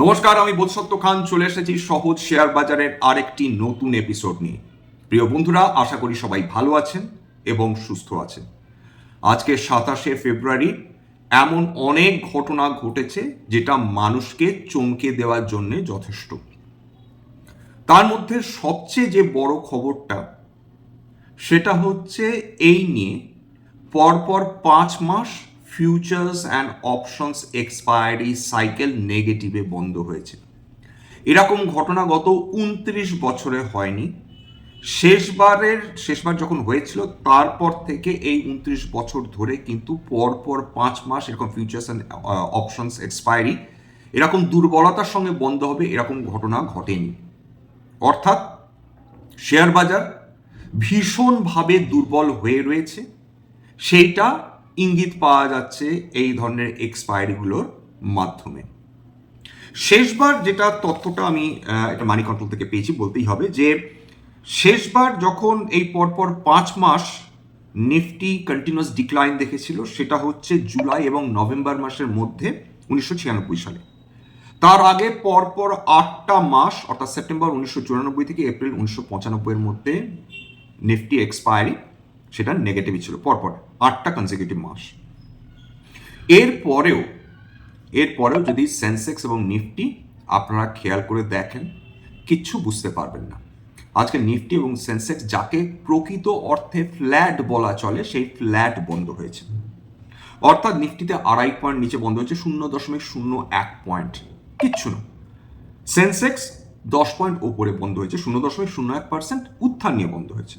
নমস্কার, আমি বোধসত্য খান। চলে এসেছি সহজ শেয়ার বাজারের আরেকটি নতুন এপিসোড নিয়ে। প্রিয় বন্ধুরা, আশা করি সবাই ভালো আছেন এবং সুস্থ আছেন। আজকে সাতাশে ফেব্রুয়ারি, এমন অনেক ঘটনা ঘটেছে যেটা মানুষকে চমকে দেওয়ার জন্য যথেষ্ট। তার মধ্যে সবচেয়ে যে বড় খবরটা, সেটা হচ্ছে এই নিয়ে পরপর পাঁচ মাস futures and options expiry cycle নেগেটিভে বন্ধ হয়েছে। এরকম ঘটনা গত উনত্রিশ বছরে হয়নি। শেষবারের, শেষবার যখন হয়েছিল, তারপর থেকে এই উনত্রিশ বছর ধরে কিন্তু পরপর পাঁচ মাস এরকম ফিউচার্স অ্যান্ড অপশনস এক্সপায়ারি এরকম দুর্বলতার সঙ্গে বন্ধ হবে এরকম ঘটনা ঘটেনি। অর্থাৎ শেয়ার বাজার ভীষণভাবে দুর্বল হয়ে রয়েছে। সেইটা ইঙ্গিত পাওয়া যাচ্ছে এই ধরনের এক্সপায়ারিগুলোর মাধ্যমে। শেষবার যেটা তথ্যটা আমি এটা মানি কন্ট্রোল থেকে পেয়েছি, বলতেই হবে যে, শেষবার যখন এই পরপর পাঁচ মাস নিফটি কন্টিনিউয়াস ডিক্লাইন দেখেছিল, সেটা হচ্ছে জুলাই এবং নভেম্বর মাসের মধ্যে উনিশশো ছিয়ানব্বই সালে। তার আগে পরপর আটটা মাস, অর্থাৎ সেপ্টেম্বর উনিশশো চুরানব্বই থেকে এপ্রিল উনিশশো পঁচানব্বইয়ের মধ্যে নিফটি এক্সপায়ারি সেটা নেগেটিভই ছিল, পরপর। আটটা কনজিকিউটিভ মাস এর পরেও এর পরেও যদি সেন্সেক্স এবং নিফটি আপনারা খেয়াল করে দেখেন, কিচ্ছু বুঝতে পারবেন না। আজকে নিফটি এবং সেন্সেক্স যাকে প্রকৃত অর্থে ফ্ল্যাট বলা চলে, সেই ফ্ল্যাট বন্ধ হয়েছে। অর্থাৎ নিফটিতে আড়াই পয়েন্ট নিচে বন্ধ হয়েছে, শূন্য দশমিক শূন্য এক পয়েন্ট কিচ্ছু না। সেন্সেক্স দশ পয়েন্ট ওপরে বন্ধ হয়েছে, শূন্য দশমিক শূন্য এক পার্সেন্ট উত্থান নিয়ে বন্ধ হয়েছে।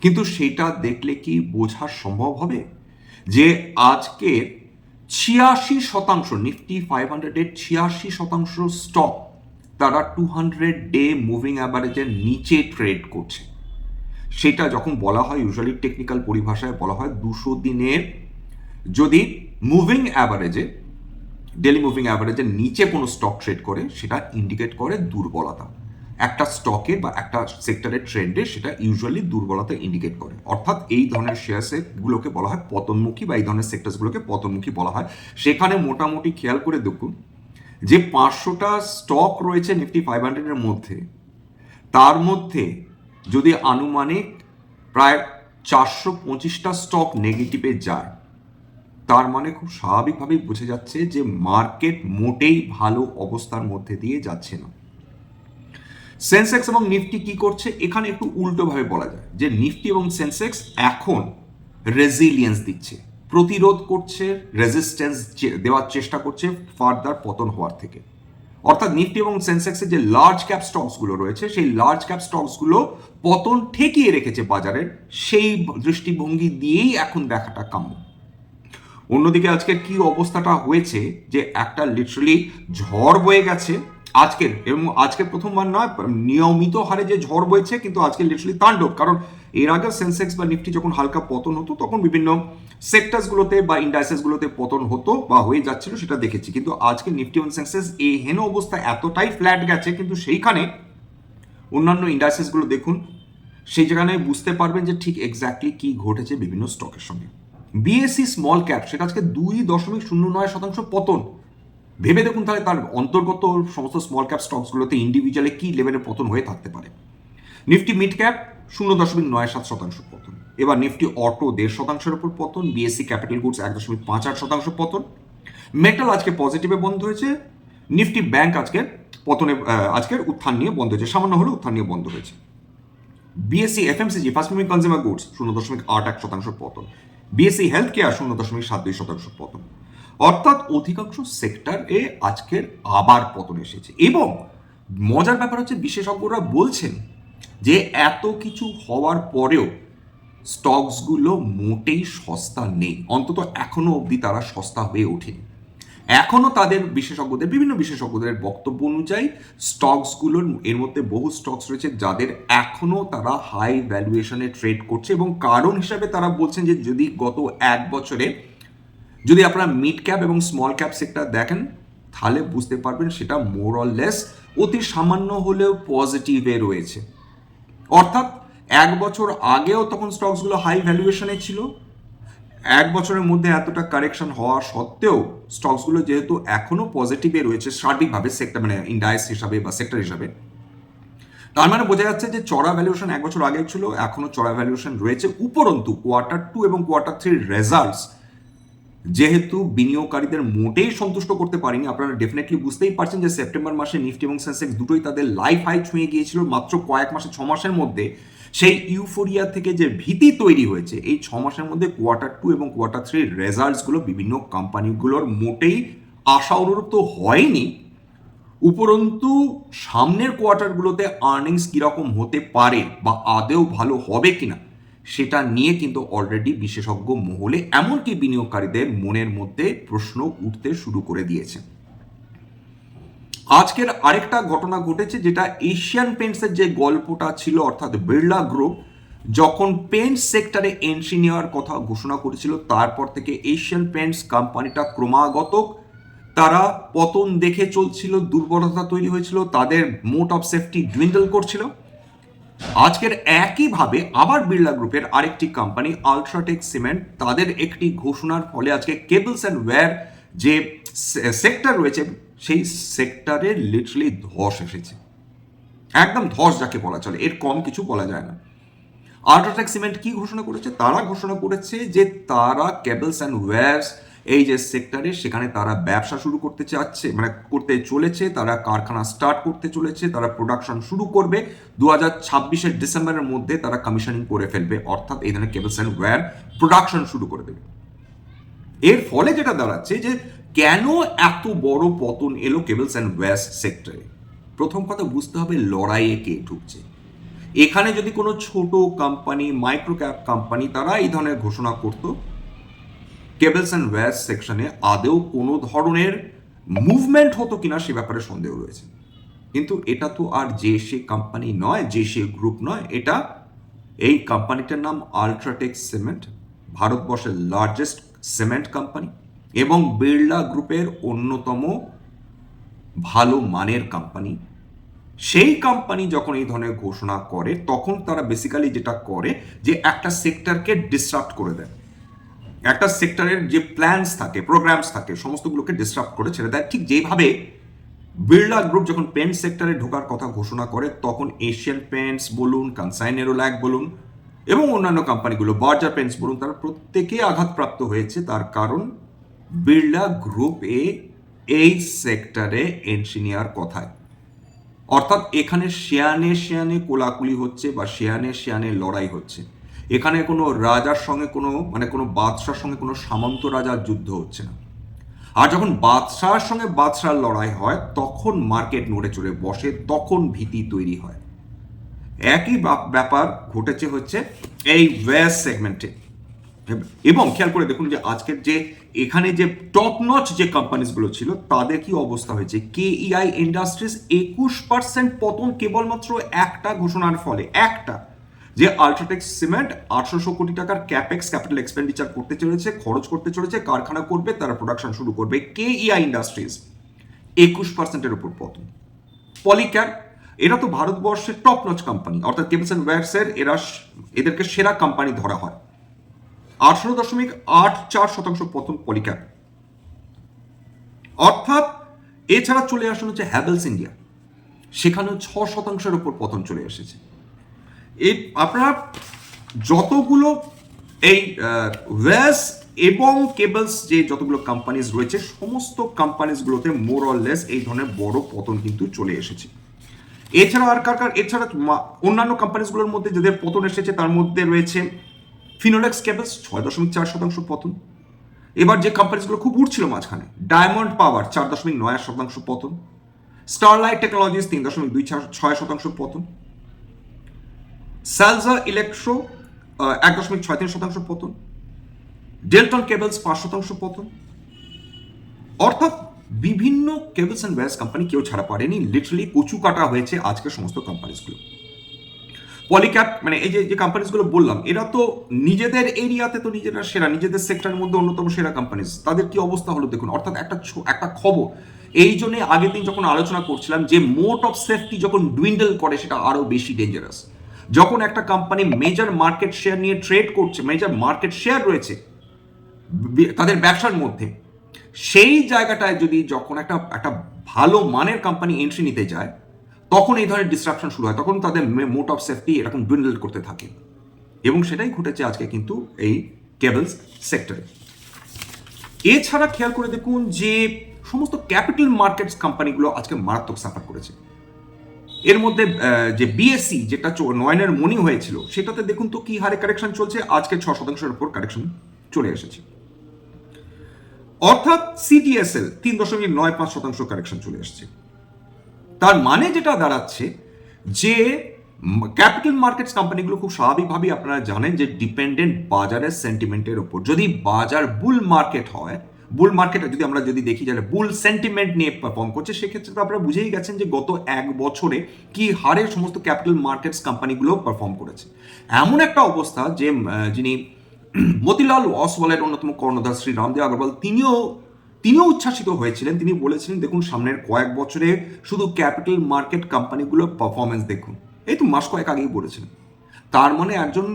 কিন্তু সেটা দেখলে কি বোঝা সম্ভব হবে? যে আজকের ছিয়াশি শতাংশ নিফটি ফাইভ হান্ড্রেডের ছিয়াশি শতাংশ স্টক তারা টু হান্ড্রেড ডে মুভিং অ্যাভারেজের নিচে ট্রেড করছে। সেটা যখন বলা হয় ইউজুয়ালি টেকনিক্যাল পরিভাষায় বলা হয়, দুশো দিনের যদি মুভিং অ্যাভারেজে ডেলি মুভিং অ্যাভারেজের নিচে কোনো স্টক ট্রেড করে, সেটা ইন্ডিকেট করে দুর্বলতা। একটা স্টকের বা একটা সেক্টরের ট্রেন্ডে সেটা ইউজুয়ালি দুর্বলতা ইন্ডিকেট করে। অর্থাৎ এই ধরনের শেয়ারসগুলোকে বলা হয় পতনমুখী বা এই ধরনের সেক্টরসগুলোকে পতনমুখী বলা হয়। সেখানে মোটামুটি খেয়াল করে দেখুন, যে পাঁচশোটা স্টক রয়েছে নিফটি ফাইভ হান্ড্রেডের মধ্যে, তার মধ্যে যদি আনুমানিক প্রায় চারশো পঁচিশটা স্টক নেগেটিভে যায়, তার মানে খুব স্বাভাবিকভাবেই বোঝা যাচ্ছে যে মার্কেট মোটেই ভালো অবস্থার মধ্যে দিয়ে যাচ্ছে না। সেন্সেক্স এবং নিফটি কি করছে? এখানে একটু উল্টোভাবে বলা যায় যে নিফটি এবং সেন্সেক্স এখন রেজিলিয়েন্স দিচ্ছে, প্রতিরোধ করছে রেজিস্ট্যান্স দেওয়ার চেষ্টা করছে ফার্দার পতন হওয়ার থেকে। অর্থাৎ নিফটি এবং সেন্সেক্সের যে লার্জ ক্যাপ স্টকসগুলো রয়েছে, সেই লার্জ ক্যাপ স্টকসগুলো পতন ঠেকিয়ে রেখেছে বাজারের, সেই দৃষ্টিভঙ্গি দিয়েই এখন দেখাটা কাম্য। অন্যদিকে আজকে কি অবস্থাটা হয়েছে যে একটা লিটারালি ঝড় বয়ে গেছে আজকের, এবং আজকের প্রথমবার নয়, নিয়মিত হারে যে ঝড় বইছে, কিন্তু আজকে লিটারালি তাণ্ডব। কারণ এর আগে সেন্সেক্স বা নিফটি যখন হালকা পতন হতো, তখন বিভিন্ন সেক্টরসগুলোতে বা ইন্ডাস্ট্রিজগুলোতে পতন হতো বা হয়ে যাচ্ছিল, সেটা দেখেছি। কিন্তু আজকে নিফটি এবং সেন্সেক্স এই হেন অবস্থা এতটাই ফ্ল্যাট গেছে, কিন্তু সেইখানে অন্যান্য ইন্ডাস্ট্রিজগুলো দেখুন, সেই জায়গায় বুঝতে পারবেন যে ঠিক এক্স্যাক্টলি কি ঘটেছে বিভিন্ন স্টকের সঙ্গে। বিএসসি স্মল ক্যাপ সেটা আজকে দুই দশমিক শূন্য নয় শতাংশ পতন। ভেবে দেখুন তাহলে তার অন্তর্গত সমস্ত স্মল ক্যাপ স্টকসগুলোতে ইন্ডিভিজুয়ালি কি লেভেলের পতন হয়ে থাকতে পারে? নিফটি মিড ক্যাপ শূন্য দশমিক নয় সাত শতাংশ পতন। এবার নিফটি অটো দেড় শতাংশের উপর পতন বিএসসি ক্যাপিটাল গুডস এক দশমিক পাঁচ আট শতাংশ পতন। মেটাল আজকে পজিটিভে বন্ধ হয়েছে। নিফটি ব্যাংক আজকের পতনে আজকের উত্থান নিয়ে বন্ধ হয়েছে। সামান্য হলেও উত্থান নিয়ে বন্ধ হয়েছে। BSC FMCG fast moving consumer goods শূন্য দশমিক আট এক শতাংশ পতন। বিএসসি হেলথ কেয়ার শূন্য দশমিক সাত দুই শতাংশ পতন। অর্থাৎ অধিকাংশ সেক্টরে আজকের আবার পতন এসেছে। এবং মজার ব্যাপার হচ্ছে বিশেষজ্ঞরা বলছেন যে এত কিছু হওয়ার পরেও স্টকসগুলো মোটেই সস্তা নেই। অন্তত এখনও অবধি তারা সস্তা হয়ে ওঠেনি। এখনও তাদের বিশেষজ্ঞদের, বিভিন্ন বিশেষজ্ঞদের বক্তব্য অনুযায়ী স্টকসগুলোর এর মধ্যে বহু স্টকস রয়েছে যাদের এখনও তারা হাই ভ্যালুয়েশনে ট্রেড করছে এবং কারণ হিসাবে তারা বলছেন যে যদি গত এক বছরে যদি আপনারা মিড ক্যাপ এবং স্মল ক্যাপ সেক্টর দেখেন, তাহলে বুঝতে পারবেন সেটা মোর অর লেস অতি সামান্য হলেও পজিটিভে রয়েছে। অর্থাৎ এক বছর আগেও তখন স্টকসগুলো হাই ভ্যালুয়েশনে ছিল। এক বছরের মধ্যে এতটা কারেকশন হওয়া সত্ত্বেও স্টকসগুলো যেহেতু এখনও পজিটিভে রয়েছে সার্বিকভাবে সেক্টর মানে ইন্ডাইস হিসাবে বা সেক্টর হিসাবে। তার মানে বোঝা যাচ্ছে যে চড়া ভ্যালুয়েশন এক বছর আগে ছিল এখনও চড়া ভ্যালুয়েশন রয়েছে উপরন্তু কোয়ার্টার টু এবং কোয়ার্টার থ্রির রেজাল্টস যেহেতু বিনিয়োগকারীদের মোটেই সন্তুষ্ট করতে পারেনি, আপনারা ডেফিনেটলি বুঝতেই পারছেন যে সেপ্টেম্বর মাসে নিফটি এবং সেন্সেক্স দুটোই তাদের লাইফ হাই ছুঁয়ে গিয়েছিল মাত্র কয়েক মাসে, ছ মাসের মধ্যে। সেই ইউফোরিয়া থেকে যে ভীতি তৈরি হয়েছে, এই ছ মাসের মধ্যে কোয়ার্টার টু এবং কোয়ার্টার থ্রির রেজাল্টসগুলো বিভিন্ন কোম্পানিগুলোর মোটেই আশা অনুরূপ তো হয়নি। উপরন্তু, সামনের কোয়ার্টারগুলোতে আর্নিংস কীরকম হতে পারে বা আদেও ভালো হবে কিনা সেটা নিয়ে কিন্তু অলরেডি বিশেষজ্ঞ মহলে এমনকি বিনিয়োগকারীদের মনের মধ্যে প্রশ্ন উঠতে শুরু করে দিয়েছে। আজকের আরেকটা ঘটনা ঘটেছে যেটা এশিয়ান পেন্টসের যে গল্পটা ছিল, অর্থাৎ বিড়লা গ্রুপ যখন পেন্ট সেক্টরে এন্ট্রি নেওয়ার কথা ঘোষণা করেছিল, তারপর থেকে এশিয়ান পেন্টস কোম্পানিটা ক্রমাগত তারা পতন দেখে চলছিল, দুর্বলতা তৈরি হয়েছিল, তাদের মোট অফ সেফটি ডুইন্ডল করছিল। আজকের একইভাবে আবার বিড়লা গ্রুপের আরেকটি কোম্পানি আলট্রাটেক সিমেন্ট তাদের একটি ঘোষণার ফলে আজকে কেবলস অ্যান্ড ওয়্যার যে সেক্টর রয়েছে, সেই সেক্টরে লিটারালি ধস এসেছে। একদম ধস যাকে বলা চলে, এর কম কিছু বলা যায় না। আলট্রাটেক সিমেন্ট কি ঘোষণা করেছে? তারা ঘোষণা করেছে যে তারা কেবলস অ্যান্ড ওয়্যার্স এই যে সেক্টরে সেখানে তারা ব্যবসা শুরু করতে চাচ্ছে মানে করতে চলেছে, তারা কারখানা স্টার্ট করতে চলেছে, তারা প্রোডাকশন শুরু করবে দু হাজার ছাব্বিশের ডিসেম্বরের মধ্যে তারা কমিশনিং করে ফেলবে, অর্থাৎ এই ধরনের কেবলস অ্যান্ড ওয়্যার প্রোডাকশন শুরু করে দেবে। এর ফলে যেটা দাঁড়াচ্ছে যে কেন এত বড় পতন এলো কেবলস অ্যান্ড ওয়্যার্স সেক্টরে প্রথম কথা বুঝতে হবে লড়াইয়ে কে ঢুকছে। এখানে যদি কোনো ছোট কোম্পানি মাইক্রো ক্যাপ কোম্পানি তারা এই ধরনের ঘোষণা করতো কেবলস অ্যান্ড ওয়্যার্স সেকশনে আদেও কোনো ধরনের মুভমেন্ট হতো কিনা সে ব্যাপারে সন্দেহ রয়েছে। কিন্তু এটা তো আর যে সে কোম্পানি নয়, যে সে গ্রুপ নয়, এটা এই কোম্পানিটার নাম আলট্রাটেক সিমেন্ট, ভারতবর্ষের লার্জেস্ট সিমেন্ট কোম্পানি এবং বিড়লা গ্রুপের অন্যতম ভালো মানের কোম্পানি সেই কোম্পানি যখন এই ধরনের ঘোষণা করে, তখন তারা বেসিক্যালি যেটা করে যে একটা সেক্টরকে ডিসরাপ্ট করে দেয়। একটা সেক্টরের যে প্ল্যানস থাকে প্রোগ্রামস থাকে, সমস্তগুলোকে ডিস্টার্ব করে ছেড়ে দেয়, ঠিক যেভাবে বিড়লা গ্রুপ যখন পেন্ট সেক্টরে ঢোকার কথা ঘোষণা করে, তখন এশিয়ান পেন্টস বলুন কনসাইনেরোল্যাক বলুন এবং অন্যান্য কোম্পানিগুলো বার্জার পেন্টস বলুন, তারা প্রত্যেকে আঘাতপ্রাপ্ত হয়েছে। তার কারণ বিড়লা গ্রুপ এ এই সেক্টরে এন্ট্রি নেওয়ার কথায়? অর্থাৎ এখানে শেয়ানে শেয়ানে কোলাকুলি হচ্ছে বা শেয়ানে শেয়ানে লড়াই হচ্ছে। এখানে কোনো রাজার সঙ্গে কোনো মানে কোনো বাদশার সঙ্গে কোনো সামন্ত রাজার যুদ্ধ হচ্ছে না। আর যখন বাদশার সঙ্গে বাদশার লড়াই হয়, তখন মার্কেট নড়ে চড়ে বসে, তখন ভীতি তৈরি হয়। একই ব্যাপার ঘটেছে হচ্ছে এই ওয়েস সেগমেন্টে। এবং খেয়াল করে দেখুন যে আজকের যে, এখানে যে টপ নচ যে কোম্পানিজগুলো ছিল, তাদের কি অবস্থা হয়েছে? কে ইআই ইন্ডাস্ট্রিজ একুশ পার্সেন্ট পতন কেবলমাত্র একটা ঘোষণার ফলে, একটা। যে আলট্রাটেক সিমেন্ট আটশোশো কোটি টাকার ক্যাপেক্স ক্যাপিটাল এক্সপেন্ডিচার করতে চলেছে, খরচ করতে চলেছে, কারখানা করবে, তারা প্রোডাকশন শুরু করবে কে ইআই ইন্ডাস্ট্রিজ একুশ পার্সেন্টের উপর পতন। পলিক্যাপ এরা তো ভারতবর্ষের টপ নচ কোম্পানি অর্থাৎ কেবলস অ্যান্ড ওয়্যার্সের এরা এদেরকে সেরা কোম্পানি ধরা হয়। আঠারো দশমিক আট চার শতাংশ পতন পলিক্যাপ অর্থাৎ, এছাড়া চলে আসুন হচ্ছে হ্যাভেলস ইন্ডিয়া সেখানেও ছ শতাংশের উপর পতন চলে এসেছে। এই আপনারা যতগুলো এই ওয়েস এবং কেবলস যে যতগুলো কোম্পানিজ রয়েছে, সমস্ত কোম্পানিজগুলোতে মোর অর লেস এই ধরনের বড় পতন কিন্তু চলে এসেছে। এছাড়া আর কার কার, এছাড়া অন্যান্য কোম্পানিজগুলোর মধ্যে যাদের পতন এসেছে, তার মধ্যে রয়েছে ফিনোলেক্স কেবলস ছয় দশমিক চার শতাংশ পতন। এবার যে কোম্পানিজগুলো খুব উঠছিল মাঝখানে ডায়মন্ড পাওয়ার চার দশমিক নয় শতাংশ পতন। স্টারলাইট টেকনোলজিস তিন দশমিক দুই ছয় শতাংশ পতন। স্যালজা ইলেকট্রো এক দশমিক ছয় তিন শতাংশ পতন, ডেলটন কেবলস পাঁচ শতাংশ পতন। অর্থাৎ বিভিন্ন কেবলস অ্যান্ড ওয়্যার্স কোম্পানি কেউ ছাড়া পারেনি, লিটারালি কচু কাটা হয়েছে আজকে সমস্ত কোম্পানিজগুলো। পলিক্যাপ মানে এই যে যে কোম্পানিজগুলো বললাম, এরা তো নিজেদের এরিয়াতে তো নিজেরা সেরা, নিজেদের সেক্টরের মধ্যে অন্যতম সেরা কোম্পানিজ। তাদের কি অবস্থা হলো দেখুন, অর্থাৎ একটা একটা খবর। এই জন্যে আগের দিন যখন আলোচনা করছিলাম যে মোট অফ সেফটি যখন ডুইন্ডল করে, সেটা আরও বেশি ডেঞ্জারাস যখন একটা কোম্পানি মেজর মার্কেট শেয়ার নিয়ে ট্রেড করছে মেজর মার্কেট শেয়ার রয়েছে তাদের ব্যবসার মধ্যে, সেই জায়গাটায় যদি যখন একটা একটা ভালো মানের কোম্পানি এন্ট্রি নিতে যায়, তখন এই ধরনের ডিস্ট্রাকশন শুরু হয়। তখন তাদের মোট অফ সেফটি এরকম ডুইন্ডল করতে থাকে। এবং সেটাই ঘটেছে আজকে কিন্তু এই কেবলস সেক্টরে এছাড়া খেয়াল করে দেখুন যে, সমস্ত ক্যাপিটাল মার্কেটস কোম্পানিগুলো আজকে মারাত্মক সাফার করেছে। এর মধ্যে যে বিএসসি যেটা নয়নের মনি হয়েছিল, সেটাতে দেখুন তো কি হারে কারেকশন চলছে। আজকে ছ শতাংশের উপর কারেকশন চলে এসেছে। অর্থাৎ সিটিএসএল তিন দশমিক নয় পাঁচ শতাংশ কারেকশন চলে এসেছে। তার মানে যেটা দাঁড়াচ্ছে, যে ক্যাপিটাল মার্কেটস কোম্পানিগুলো খুব স্বাভাবিকভাবেই আপনারা জানেন যে ডিপেন্ডেন্ট বাজারের সেন্টিমেন্টের উপর। যদি বাজার বুল মার্কেট হয় বুল মার্কেটে যদি আমরা যদি দেখি যাহলে বুল সেন্টিমেন্ট নিয়ে পারফর্ম করছে, সেক্ষেত্রে তো আপনারা বুঝেই গেছেন যে গত এক বছরে কি হারে সমস্ত ক্যাপিটাল মার্কেটস কোম্পানিগুলো পারফর্ম করেছে। এমন একটা অবস্থা যে যিনি মতিলাল ওয়াসওয়ালের অন্যতম কর্ণধার শ্রী রামদেব আগরওয়াল, তিনিও তিনিও উচ্ছ্বাসিত হয়েছিলেন। তিনি বলেছিলেন, দেখুন, সামনের কয়েক বছরে শুধু ক্যাপিটাল মার্কেট কোম্পানিগুলোর পারফরমেন্স দেখুন। এই তো মাস কয়েক আগেই বলেছিলেন। তার মানে একজন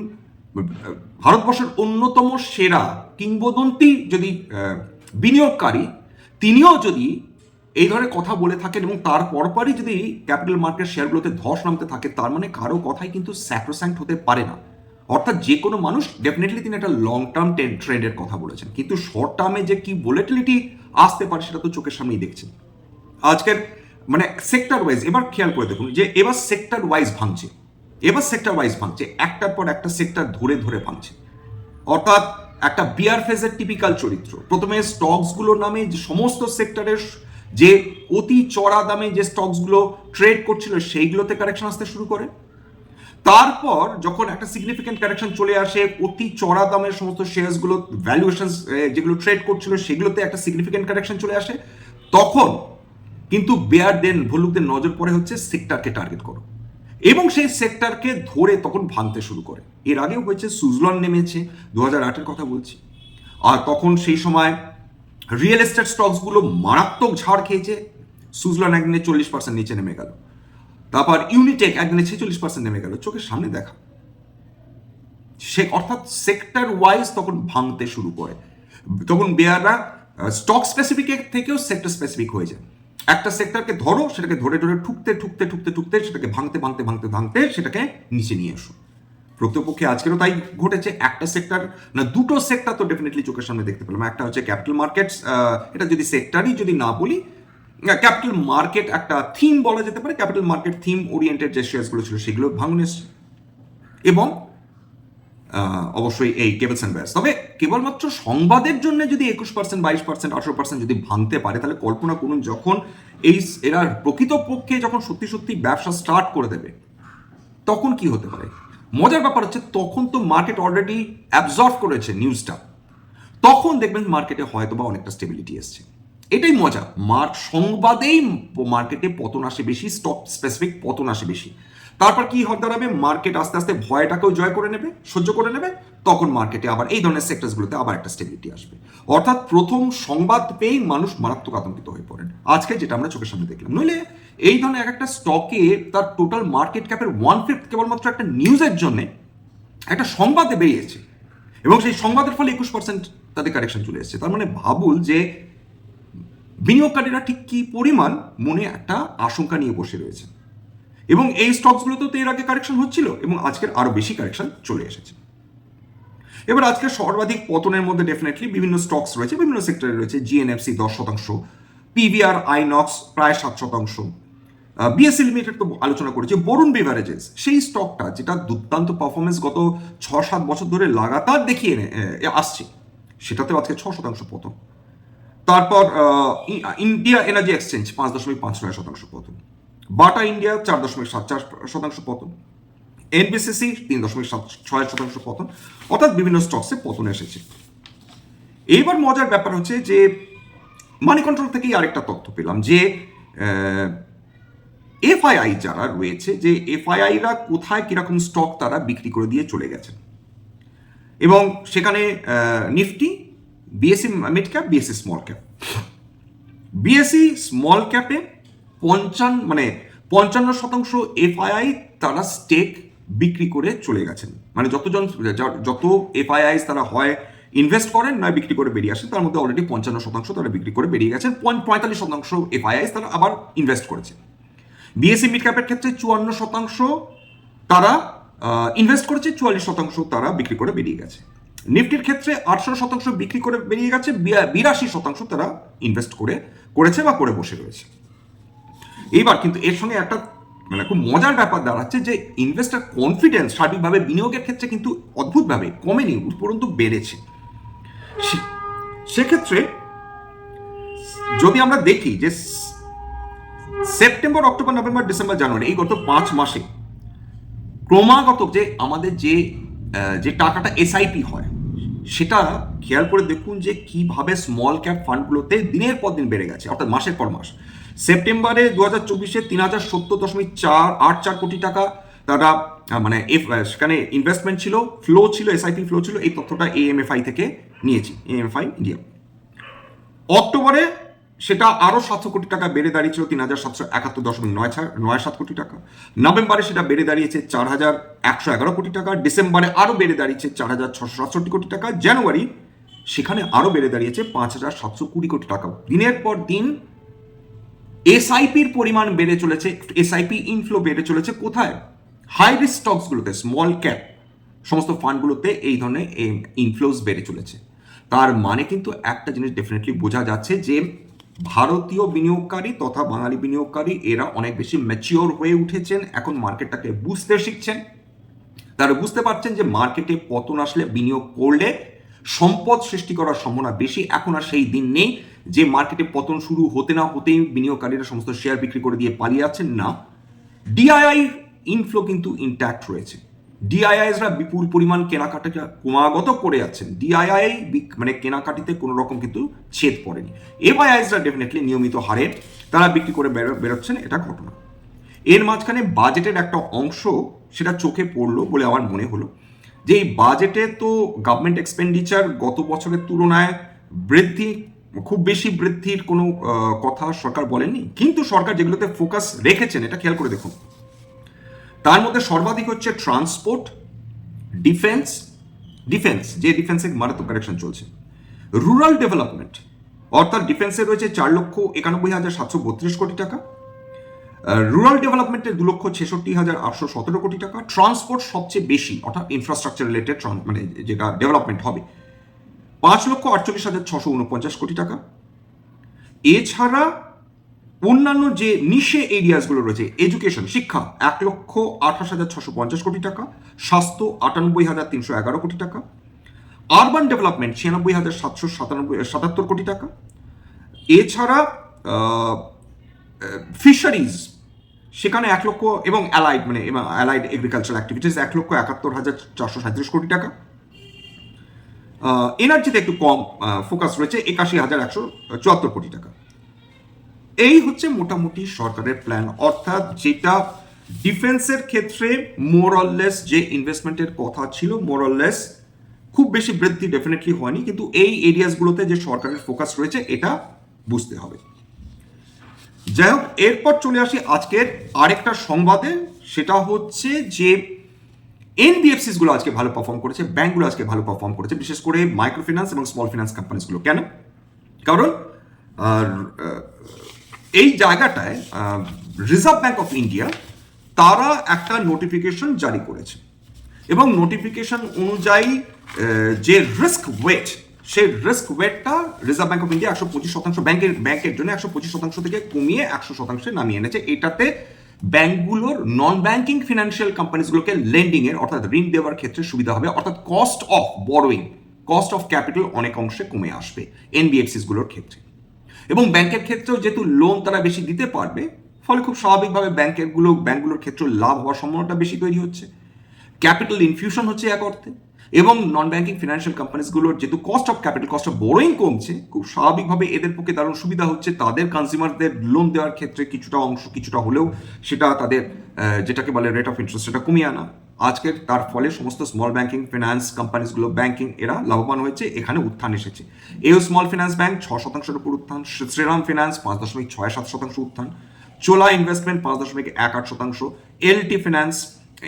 ভারতবর্ষের অন্যতম সেরা কিংবদন্তি যদি বিনিয়োগকারী, তিনিও যদি এই ধরনের কথা বলে থাকেন এবং তার পরপরই যদি ক্যাপিটাল মার্কেট শেয়ারগুলোতে ধস নামতে থাকে, তার মানে কারও কথাই কিন্তু স্যাক্রোস্যাঙ্ট হতে পারে না। অর্থাৎ যে কোনো মানুষ ডেফিনেটলি তিনি একটা লং টার্ম ট্রেন্ডের কথা বলেছেন। কিন্তু শর্ট টার্মে যে কি ভোলেটিলিটি আসতে পারে সেটা তো চোখের সামনেই দেখছেন। আজকের মানে সেক্টর ওয়াইজ এবার খেয়াল করে দেখুন যে এবার সেক্টর ওয়াইজ ভাঙছে। এবার সেক্টর ওয়াইজ ভাঙছে। একটার পর একটা সেক্টর ধরে ধরে ভাঙছে। অর্থাৎ একটা বিয়ার ফেজের টিপিক্যাল চরিত্র। প্রথমে স্টকসগুলোর নামে সমস্ত সেক্টরের যে অতি চড়া দামে যে স্টকসগুলো ট্রেড করছিল, সেইগুলোতে কারেকশন আসতে শুরু করে। তারপর যখন একটা সিগনিফিক্যান্ট কারেকশন চলে আসে, অতি চড়া দামের সমস্ত শেয়ারসগুলো ভ্যালুয়েশন যেগুলো ট্রেড করছিল, সেগুলোতে একটা সিগনিফিক্যান্ট কারেকশন চলে আসে। তখন কিন্তু বেয়ার দেন ভল্লুকদের নজর পড়ে হচ্ছে সেক্টরকে টার্গেট করো। এবং সেই সেক্টরকে ধরে তখন ভাঙতে শুরু করে। এর আগেও হয়েছে, সুজলন নেমেছে দু হাজার কথা বলছি। আর তখন সেই সময় রিয়েল এস্টেট স্টকসগুলো মারাত্মক ঝাড় খেয়েছে, সুজলন একদিনে চল্লিশ পার্সেন্ট নিচে নেমে গেল। তারপর ইউনিটেক একদিনে ছেচল্লিশ পার্সেন্ট নেমে গেল, চোখের সামনে দেখা। সে অর্থাৎ সেক্টর ওয়াইজ তখন ভাঙতে শুরু করে। তখন বেয়াররা স্টক স্পেসিফিক থেকেও সেক্টর স্পেসিফিক হয়ে যায়। একটা সেক্টরকে ধরো, সেটাকে ধরে ধরে ঠুকতে ঠুকতে ঠুকতে ঠুকতে, সেটাকে ভাঙতে ভাঙতে ভাঙতে ভাঙতে সেটাকে নিচে নিয়ে এসো। প্রকৃতপক্ষে আজকেরও তাই ঘটেছে, একটা সেক্টর, না, দুটো সেক্টর তো ডেফিনেটলি চোখের সামনে দেখতে পেলাম। একটা হচ্ছে ক্যাপিটাল মার্কেটস এটা যদি সেক্টরই যদি না বলি ক্যাপিটাল মার্কেট একটা থিম বলা যেতে পারে ক্যাপিটাল মার্কেট থিম ওরিয়েন্টেড যে শেয়ারসগুলো ছিল সেগুলো ভাঙন এবং অবশ্যই এই কেবলস অ্যান্ড ব্যাস। তবে কেবলমাত্র সংবাদের জন্য যদি একুশ পার্সেন্ট বাইশ পার্সেন্ট আঠারো পার্সেন্ট যদি ভাঙতে পারে, তাহলে কল্পনা করুন যখন এই এরা প্রকৃতপক্ষে যখন সত্যি সত্যি ব্যবসা স্টার্ট করে দেবে, তখন কি হতে পারে? মজার ব্যাপার হচ্ছে তখন তো মার্কেট অলরেডি অ্যাবজর্ভ করেছে নিউজটা তখন দেখবেন মার্কেটে হয়তো বা অনেকটা স্টেবিলিটি এসছে। এটাই মজা। মার্ক সংবাদেই মার্কেটে পতন আসে বেশি স্টক স্পেসিফিক পতন আসে বেশি। তারপর কি হতে দাঁড়াবে? মার্কেট আস্তে আস্তে ভয়টাকেও জয় করে নেবে, সহ্য করে নেবে, তখন মার্কেটে আবার এই ধরনের সেক্টরসগুলোতে আবার একটা স্টেবিলিটি আসবে। অর্থাৎ প্রথম সংবাদ পেয়েই মানুষ মারাত্মক আতঙ্কিত হয়ে পড়েন। আজকে যেটা আমরা চোখের সামনে দেখলাম। নইলে এই ধরনের এক একটা স্টকে তার টোটাল মার্কেট ক্যাপের ওয়ান ফিফথ কেবলমাত্র একটা নিউজের জন্য একটা সংবাদে বেরিয়েছে। এবং সেই সংবাদের ফলে একুশ পার্সেন্ট তাদের কারেকশন চলে এসেছে। তার মানে ভাবুল যে বিনিয়োগকারীরা ঠিক কি পরিমাণ মনে একটা আশঙ্কা নিয়ে বসে রয়েছে এবং এই স্টকসগুলোতেও তো এর আগে কারেকশন হচ্ছিল এবং আজকের আরও বেশি কারেকশন চলে এসেছে। এবার আজকে সর্বাধিক পতনের মধ্যে ডেফিনেটলি বিভিন্ন স্টকস রয়েছে, বিভিন্ন সেক্টরে রয়েছে জিএনএফসি দশ শতাংশ পিভিআর আইনক্স প্রায় সাত শতাংশ। বিএসসি লিমিটেড তো আলোচনা করেছে, বরুণ বিভারেজেস সেই স্টকটা যেটা দুর্দান্ত পারফরমেন্স গত ছ সাত বছর ধরে লাগাতার দেখিয়ে আসছে, সেটাতেও আজকে ছ শতাংশ পতন। তারপর ইন্ডিয়া এনার্জি এক্সচেঞ্জ পাঁচ দশমিক পাঁচ নয় শতাংশ পতন। বাটা ইন্ডিয়া চার দশমিক সাত চার শতাংশ পতন। এনবিসিসি তিন দশমিক সাত ছয় শতাংশ পতন। অর্থাৎ বিভিন্ন স্টকসে পতন এসেছে। এইবার মজার ব্যাপার হচ্ছে যে মানি কন্ট্রোল থেকেই আরেকটা তথ্য পেলাম যে এফআইআই যারা রয়েছে, যে এফআইআইরা কোথায় কীরকম স্টক তারা বিক্রি করে দিয়ে চলে গেছেন এবং সেখানে Nifty BSC mid cap BSC small cap BSC small ক্যাপে পঞ্চান্ন মানে পঞ্চান্ন শতাংশ এফআইআই তারা স্টেক বিক্রি করে চলে গেছেন। মানে যতজন যত এফআইআই তারা হয়, ইনভেস্ট করেন নয় বিক্রি করে বেরিয়ে আসেন, তার মধ্যে অলরেডি পঞ্চান্ন শতাংশ তারা বিক্রি করে বেরিয়ে গেছেন পঁয়তাল্লিশ শতাংশ এফআইআইস তারা আবার ইনভেস্ট করেছে। বিএসসি মিড ক্যাপের ক্ষেত্রে চুয়ান্ন শতাংশ তারা ইনভেস্ট করেছে, চুয়াল্লিশ শতাংশ তারা বিক্রি করে বেরিয়ে গেছে। নিফটির ক্ষেত্রে আটশো শতাংশ বিক্রি করে বেরিয়ে গেছে বিরাশি শতাংশ তারা ইনভেস্ট করে, করেছে বা করে বসে রয়েছে। এইবার কিন্তু এর সঙ্গে একটা মানে খুব মজার ব্যাপার দাঁড়াচ্ছে যে ইনভেস্টার কনফিডেন্স সার্বিকভাবে বিনিয়োগের ক্ষেত্রে কিন্তু অদ্ভুতভাবে কমেনি, উপরন্তু বেড়েছে। সেক্ষেত্রে যদি আমরা দেখি যে September October November December January এই গত পাঁচ মাসে ক্রমাগত যে আমাদের যে যে টাকাটা এসআইপি হয়, সেটা খেয়াল করে দেখুন যে কীভাবে স্মল ক্যাপ ফান্ডগুলোতে দিনের পর দিন বেড়ে গেছে, অর্থাৎ মাসের পর মাস। সেপ্টেম্বরে দু হাজার চব্বিশে তিন হাজার সত্তর দশমিক চার আট চার কোটি টাকা তারা মানে এফ- সেখানে ইনভেস্টমেন্ট ছিল ফ্লো ছিল এসআইপি ফ্লো ছিল, এই তথ্যটা এ এএমএফআই থেকে নিয়েছি এএমএফআই ইন্ডিয়া অক্টোবরে সেটা আরও সাতশো কোটি টাকা বেড়ে দাঁড়িয়েছিল, তিন হাজার সাতশো একাত্তর দশমিক নয় ছয় নয় সাত কোটি টাকা। নভেম্বরে সেটা বেড়ে দাঁড়িয়েছে চার হাজার একশো এগারো কোটি টাকা, ডিসেম্বরে আরও বেড়ে দাঁড়িয়েছে চার হাজার ছশো সাতষট্টি কোটি টাকা, জানুয়ারি সেখানে আরও বেড়ে দাঁড়িয়েছে পাঁচ হাজার সাতশো কুড়ি কোটি টাকা। দিনের পর দিন এসআইপির পরিমাণ বেড়ে চলেছে এসআইপি ইনফ্লো বেড়ে চলেছে, কোথায়? হাই রিস্ক স্টকসগুলোতে স্মল ক্যাপ সমস্ত ফান্ডগুলোতে এই ধরনের ইনফ্লোস বেড়ে চলেছে। তার মানে কিন্তু একটা জিনিস ডেফিনেটলি বোঝা যাচ্ছে যে, ভারতীয় বিনিয়োগকারী তথা বাঙালি বিনিয়োগকারী, এরা অনেক বেশি ম্যাচিওর হয়ে উঠেছেন, এখন মার্কেটটাকে বুঝতে শিখছেন। তারা বুঝতে পারছেন যে মার্কেটে পতন আসলে বিনিয়োগ করলে সম্পদ সৃষ্টি করার সম্ভাবনা বেশি। এখন আর সেই দিন নেই যে মার্কেটে পতন শুরু হতে না হতেই বিনিয়োগকারীরা সমস্ত শেয়ার বিক্রি করে দিয়ে পালিয়ে যাচ্ছেন। না ডিআইআই ইনফ্লো কিন্তু ইন্ট্যাক্ট রয়েছে। ডিআইআইসরা বিপুল পরিমাণ কেনাকাটা ক্রমাগত করে যাচ্ছেন। ডিআইআই মানে কেনাকাটিতে কোনো রকম কিন্তু ছেদ পড়েনি। এফআইআইসরা ডেফিনেটলি নিয়মিত হারে তারা বিক্রি করে বেরোচ্ছেন, এটা ঘটনা। এর মাঝখানে বাজেটের একটা অংশ সেটা চোখে পড়ল বলে আমার মনে হলো। যে বাজেটে তো গভর্নমেন্ট এক্সপেন্ডিচার গত বছরের তুলনায় বৃদ্ধি, খুব বেশি বৃদ্ধির কোনো কথা সরকার বলেননি। কিন্তু সরকার যেগুলোতে ফোকাস রেখেছেন, এটা খেয়াল করে দেখুন। তার মধ্যে সর্বাধিক হচ্ছে ট্রান্সপোর্ট ডিফেন্স ডিফেন্স যে ডিফেন্সে মারাত্মক কারেকশন চলছে। রুরাল ডেভেলপমেন্ট অর্থাৎ ডিফেন্সে রয়েছে চার লক্ষ একানব্বই হাজার সাতশো বত্রিশ কোটি টাকা। রুরাল ডেভেলপমেন্টে দু লক্ষ ছেষট্টি হাজার আটশো সতেরো কোটি টাকা ট্রান্সপোর্ট সবচেয়ে বেশি, অর্থাৎ ইনফ্রাস্ট্রাকচার রিলেটেড মানে যেটা ডেভেলপমেন্ট হবে। পাঁচ লক্ষ আটচল্লিশ হাজার ছশো উনপঞ্চাশ কোটি টাকা। এছাড়া অন্যান্য যে নিশে এরিয়াসগুলো রয়েছে এডুকেশন শিক্ষা, এক লক্ষ আঠাশ হাজার ছশো পঞ্চাশ কোটি টাকা, স্বাস্থ্য আটানব্বই হাজার তিনশো এগারো কোটি টাকা আরবান ডেভেলপমেন্ট ছিয়ানব্বই হাজার সাতশো সাতানব্বই, সাতাত্তর কোটি টাকা। এছাড়া ফিশারিজ সেখানে এক লক্ষ এবং অ্যালাইড মানে অ্যালাইড এগ্রিকালচার অ্যাক্টিভিটিস এক লক্ষ একাত্তর হাজার চারশো সাঁত্রিশ কোটি টাকা। এনার্জিতে একটু কম ফোকাস রয়েছে একাশি হাজার একশো চুয়াত্তর কোটি টাকা। এই হচ্ছে মোটামুটি সরকারের প্ল্যান অর্থাৎ যেটা ডিফেন্সের ক্ষেত্রে মোরললেস যে ইনভেস্টমেন্টের কথা ছিল মোরললেস খুব বেশি বৃদ্ধি ডেফিনেটলি হয়নি, কিন্তু এই এরিয়াসগুলোতে যে সরকারের ফোকাস রয়েছে, এটা বুঝতে হবে। যাই হোক, এরপর চলে আসি আজকের আরেকটা সংবাদে। সেটা হচ্ছে যে এনবিএফসিসগুলো আজকে ভালো পারফর্ম করেছে ব্যাংকগুলো আজকে ভালো পারফর্ম করেছে, বিশেষ করে মাইক্রো ফিন্যান্স এবং স্মল ফিন্যান্স কোম্পানিসগুলো কেন? কারণ এই জায়গাটায় রিজার্ভ ব্যাংক অফ ইন্ডিয়া তারা একটা নোটিফিকেশন জারি করেছে। এবং নোটিফিকেশন অনুযায়ী যে রিস্ক ওয়েট সেই রিস্ক ওয়েটটা রিজার্ভ ব্যাংক অফ ইন্ডিয়া একশো পঁচিশ শতাংশ ব্যাংকের ব্যাংকের জন্য একশো পঁচিশ শতাংশ থেকে কমিয়ে একশো শতাংশে নামিয়ে এনেছে। এটাতে ব্যাংকগুলোর নন ব্যাংকিং ফিনান্সিয়াল কোম্পানিজগুলোকে লেন্ডিং এর অর্থাৎ ঋণ দেওয়ার ক্ষেত্রে সুবিধা হবে। অর্থাৎ cost of borrowing cost of capital অনেক অংশে কমে আসবে এনবিএফসিসগুলোর ক্ষেত্রে। এবং ব্যাংকের ক্ষেত্রেও যেহেতু লোন তারা বেশি দিতে পারবে, ফলে খুব স্বাভাবিকভাবে ব্যাংকেরগুলো ব্যাংকগুলোর ক্ষেত্রে লাভ হওয়ার সম্ভাবনাটা বেশি তৈরি হচ্ছে। ক্যাপিটাল ইনফিউশন হচ্ছে এক অর্থে। এবং নন ব্যাংকিং ফিনান্সিয়াল কোম্পানিজগুলোর যেহেতু cost of capital cost of borrowing কমছে, খুব স্বাভাবিকভাবে এদের পক্ষে দারুণ সুবিধা হচ্ছে। তাদের কনজিউমারদের লোন দেওয়ার ক্ষেত্রে কিছুটা অংশ, কিছুটা হলেও সেটা তাদের যেটাকে বলে রেট অফ ইন্টারেস্ট সেটা কমিয়ে আনা। আজকে তার ফলে সমস্ত স্মল ব্যাংকিং ফিনান্স কোম্পানিজগুলো ব্যাংকিং এরা লাভবান হয়েছে, এখানে উত্থান এসেছে। এও স্মল ফিনান্স ব্যাংক ছ শতাংশের উপর উত্থান। শ্রীরাম ফিনান্স পাঁচ দশমিক ছয় সাত শতাংশ উত্থান। চোলা ইনভেস্টমেন্ট পাঁচ দশমিক এক আট শতাংশ। LT finance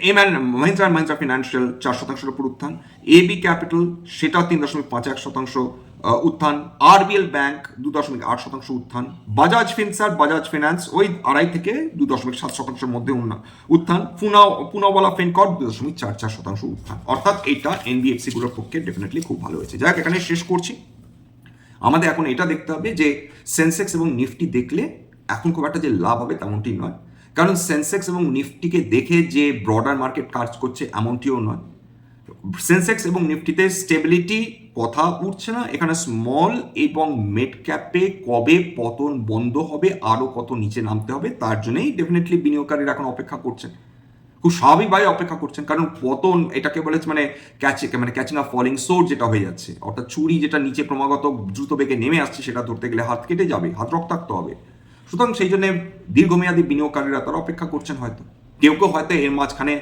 M and Mahindra and Mahindra financial চার শতাংশের উপর উত্থান। এ বি ক্যাপিটাল সেটা তিন দশমিক পাঁচ এক শতাংশ উত্থান। আরবিএল ব্যাংক দু দশমিক আট শতাংশ উত্থান। বাজাজ ফিনসার বাজাজ ফিনান্স ওই আড়াই থেকে দু দশমিক সাত শতাংশের মধ্যে উত্থান। পুনা পুনাওয়ালা ফিনকর্প দু দশমিক চার চার শতাংশ উত্থান। অর্থাৎ এটা এনবিএফসি গুলোর পক্ষে ডেফিনেটলি খুব ভালো হয়েছে। যাক এখানে শেষ করছি। আমাদের এখন এটা দেখতে হবে যে সেন্সেক্স এবং নিফটি দেখলে এখন খুব একটা যে লাভ হবে তেমনটি নয়। কারণ সেন্সেক্স এবং নিফটিকে দেখে যে ব্রডার মার্কেট কাজ করছে এমনটিও নয়। সেন্সেক্স এবং নিফটিতে স্টেবিলিটি কথা উঠছে না। এখানে স্মল এবং মেড ক্যাপে কবে পতন বন্ধ হবে, আরও কত নিচে নামতে হবে, তার জন্যই ডেফিনেটলি বিনিয়োগকারীরা এখন অপেক্ষা করছেন। খুব স্বাভাবিকভাবে অপেক্ষা করছেন, কারণ পতন এটাকে বলে মানে ক্যাচে মানে ক্যাচিং আ ফলিং সোর যেটা হয়ে যাচ্ছে। অর্থাৎ চুরি যেটা নিচে ক্রমাগত দ্রুত বেগে নেমে আসছে, সেটা ধরতে গেলে হাত কেটে যাবে, হাত রক্তাক্ত হবে। সুতরাং সেই জন্য দীর্ঘমেয়াদী বিনিয়োগকারীরা তারা অপেক্ষা করছেন হয়তো। কেউ কেউ হয়তো এর মাঝখানে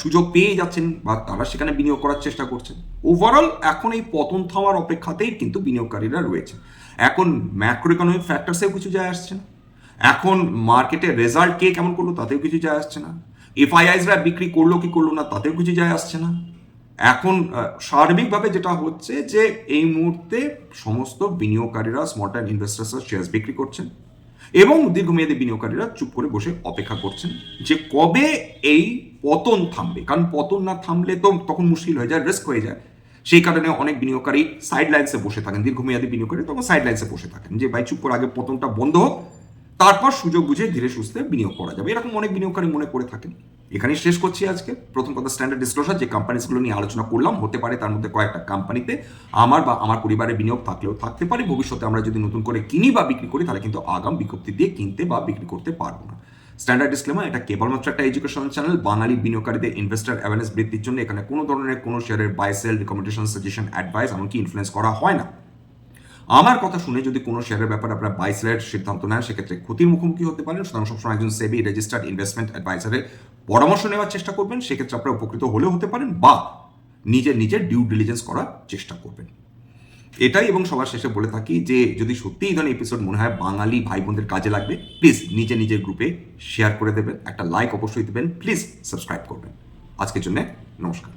সুযোগ পেয়ে যাচ্ছেন বা তারা সেখানে বিনিয়োগ করার চেষ্টা করছেন। ওভারঅল এখন এই পতন থামার অপেক্ষাতেই কিন্তু বিনিয়োগকারীরা রয়েছে। এখন ম্যাক্রো ইকোনমিক ফ্যাক্টরসেও কিছু যায় আসছে না। এখন মার্কেটে রেজাল্ট কে কেমন করল তাতেও কিছু যায় আসছে না। এফআইআইসরা বিক্রি করল কি করল না তাতেও কিছু যায় আসছে না। এখন সার্বিকভাবে যেটা হচ্ছে যে এই মুহূর্তে সমস্ত বিনিয়োগকারীরা স্মল টাইম ইনভেস্টার্সরা শেয়ার বিক্রি করছেন। এবং দীর্ঘমেয়াদী বিনিয়োগকারীরা চুপ করে বসে অপেক্ষা করছেন যে কবে এই পতন থামবে। কারণ পতন না থামলে তো তখন মুশকিল হয়ে যায় রিস্ক হয়ে যায়। সেই কারণে অনেক বিনিয়োগকারী সাইড লাইন্সে বসে থাকেন। দীর্ঘমেয়াদী বিনিয়োগকারী তখন সাইড লাইন্সে বসে থাকেন যে, ভাই, চুপ করে আগে পতনটা বন্ধ হোক, তারপর সুযোগ বুঝে ধীরে সুস্থে বিনিয়োগ করা যাবে। এরকম অনেক বিনিয়োগকারী মনে করে থাকেন। এখানেই শেষ করছি আজকে। প্রথম কথা স্ট্যান্ডার্ড ডিসক্লোজার যে কোম্পানিসগুলো নিয়ে আলোচনা করলাম, হতে পারে তার মধ্যে কয়েকটা কোম্পানিতে আমার বা আমার পরিবারের বিনিয়োগ থাকলেও থাকতে পারে। ভবিষ্যতে আমরা যদি নতুন করে কিনি বা বিক্রি করি, তাহলে কিন্তু আগাম বিজ্ঞপ্তি দিয়ে কিনতে বা বিক্রি করতে পারব না। স্ট্যান্ডার্ড ডিসক্লেমার এটা কেবলমাত্র একটা এডুকেশন চ্যানেল বাঙালি বিনিয়োগকারীদের ইনভেস্টার অ্যাওয়ারনেস বৃদ্ধির জন্য এখানে কোনো ধরনের কোনো শেয়ারের buy sell recommendation suggestion advice এমনকি ইনফ্লুয়েন্স করা হয় না। আমার কথা শুনে যদি কোনো শেয়ারের ব্যাপারে আপনারা বাই সেলের সিদ্ধান্ত নেন, সেক্ষেত্রে ক্ষতির মুখোমুখি হতে পারেন। সুতরাং সবসময় একজন সেবি রেজিস্টার্ড ইনভেস্টমেন্ট অ্যাডভাইসারের পরামর্শ নেওয়ার চেষ্টা করবেন। সেক্ষেত্রে আপনারা উপকৃত হলেও হতে পারেন বা নিজের নিজের ডিউ ডিলিজেন্স করার চেষ্টা করবেন। এটাই এবং সবার শেষে বলে থাকি যে, যদি সত্যিই ধরনের এপিসোড মনে হয় বাঙালি ভাই বোনদের কাজে লাগবে প্লিজ নিজে নিজের গ্রুপে শেয়ার করে দেবেন। একটা লাইক অবশ্যই দেবেন। প্লিজ সাবস্ক্রাইব করবেন। আজকের জন্য নমস্কার।